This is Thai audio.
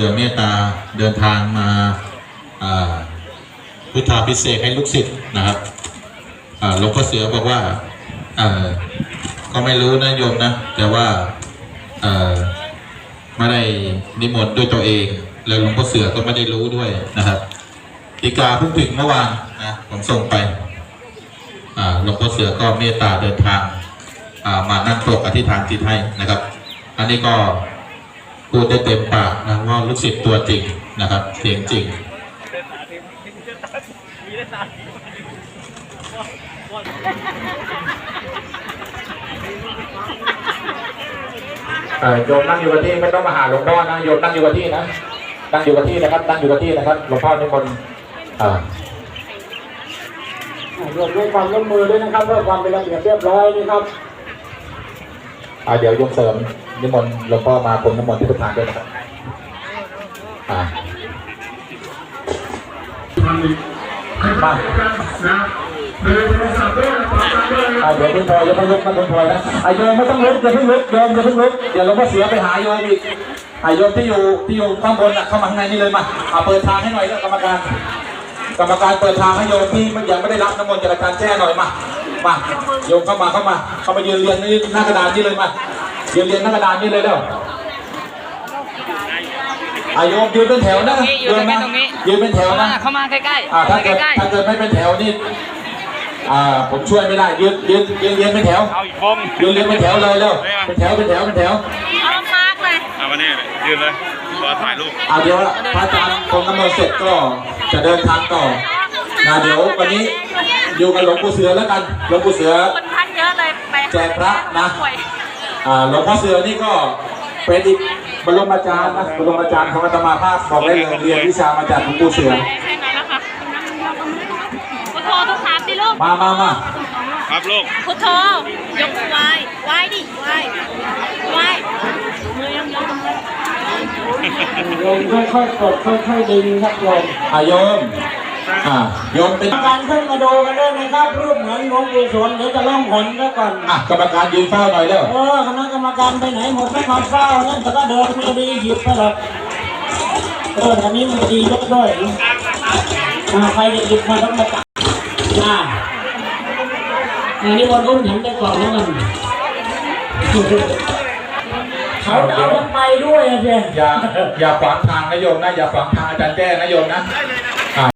สือเมตตาเดินทางมาพุทธาพิเศษให้ลูกศิษย์นะครับหลวงพ่อเสือบอกว่าก็ไม่รู้นะโยมนะ แต่ว่าไม่ได้นิมนต์ด้วยตัวเอง แล้วหลวงพ่อเสือก็ไม่ได้รู้ด้วยนะครับดีกาเพิ่งถึงเมื่อวานนะผมส่งไปหลวงพ่อเสือก็เมตตาเดินทางามานั่งปลกอธิษฐานจิตให้นะครับ อันนี้ก็ พูดได้เต็มปากนะว่าลูกศิษย์ตัวจริงนะครับเสียงจริงเอ่อโยมนั่งอยู่กับที่ไม่ต้องมาหาหลวงพ่อนะโยมนั่งอยู่กับที่นะนั่งอยู่กับที่นะครับนั่งอยู่กับที่นะครับหลวงพ่อนิมนต์อ่ารวมด้วยความร่วมมือด้วยนะครับเพื่อความเป็นระเบียบเรียบร้อยนะครับอ่าเดี๋ยวโยมเสริม นิมนต์หลวงพ่อมาผมนิมนต์ที่พุทธานด้วยนะครับอ่ามาอ่าเดี๋ยวคุณพลอยอย่าเพิ่งลุกนะคุณพลอยนะอ่าโยมไม่ต้องลุกอย่าเพิ่งลุกโยมอย่าเพิ่งลุกเดี๋ยวหลวงพ่อเสือไปหาโยมอีกอ่าโยมที่อยู่ที่อยู่ข้างบนอะเข้ามาข้างในนี่เลยมาอ่าเปิดทางให้หน่อยนะกรรมการ กรรมการเปิดทางให้โยมที่ยังไม่ได้รับน้ำมนต์จากอาจารย์แจ้หน่อยมามาโยมเข้ามาเข้ามาเข้ามายืนเรียนนี่หน้ากระดานนี่เลยมา ยืนเรียนหน้ากระดานนี่เลยแล้วอาโยมยืนเป็นแถวนะอยู่ตรงนี้โมตรงนี้ยืนเป็นแถวเข้านะมาเข้ามาใกล้ๆอ่าถ้าเข้าเกิดมาใกล้ถ้าเกิดไม่เป็นแถวนี่อ่าผมช่วยไม่ได้ยืนยืนยืนเรียนเป็นแถวเอาอีกวงยืนเรียนเป็นแถวเลยเร็วเป็นแถวเป็นแถวเป็นแถวเอามากเลยเอามานี่ยืนเลยรอถ่ายรูปอ่าเดี๋ยวพระอาจารย์คงน้ำมนต์เสร็จก็จะเดินทางต่อนะเดี๋ยววันนี้อยู่กับหลวงปู่เสือแล้วกันหลวงปู่เสือคนพันเยอะเลยไปแจกพระนะป่วย อ่าหลวงพ่อเสือนี่ก็เป็นอีกบรมอาจารย์นะบรมอาจารย์ของอาตมาภาพบอกได้เลยเรียนวิชามาจากหลวงปู่เสือแค่นั้นนะคะพุทโธทุกถามสิลูกมามามาครับลูกพุทโธยกมือไหว้ไหว้ดิไหว้ไหว้มือยังยกโยมค่อยๆกดค่อยๆดึงครับโยมอาโยม อ่าโยมเป็นกรรมการขึ้นมาดูกันด้วยนะครับ รูปเหมือนหลวงปู่สวนเดี๋ยวจะล่องหนซะก่อนอะกรรมการยืนเฝ้าหน่อยเร็วเออคณะกรรมการไปไหนหมดไม่มาเฝ้านั่นแต่ก็เดินไม่ดีหยิบไปหรอกเอออันนี้มันดียกด้วยอ่าใครจะหยิบมาต้องมาจับอ่าอันนี้วันรุ่นฉันได้ก่อนแล้วกันเขาเอาต้องไปด้วยอะเพื่อนอย่าอย่าขวางทางนะโยมนะอย่าขวางทางอาจารย์แจ้นะโยมนะ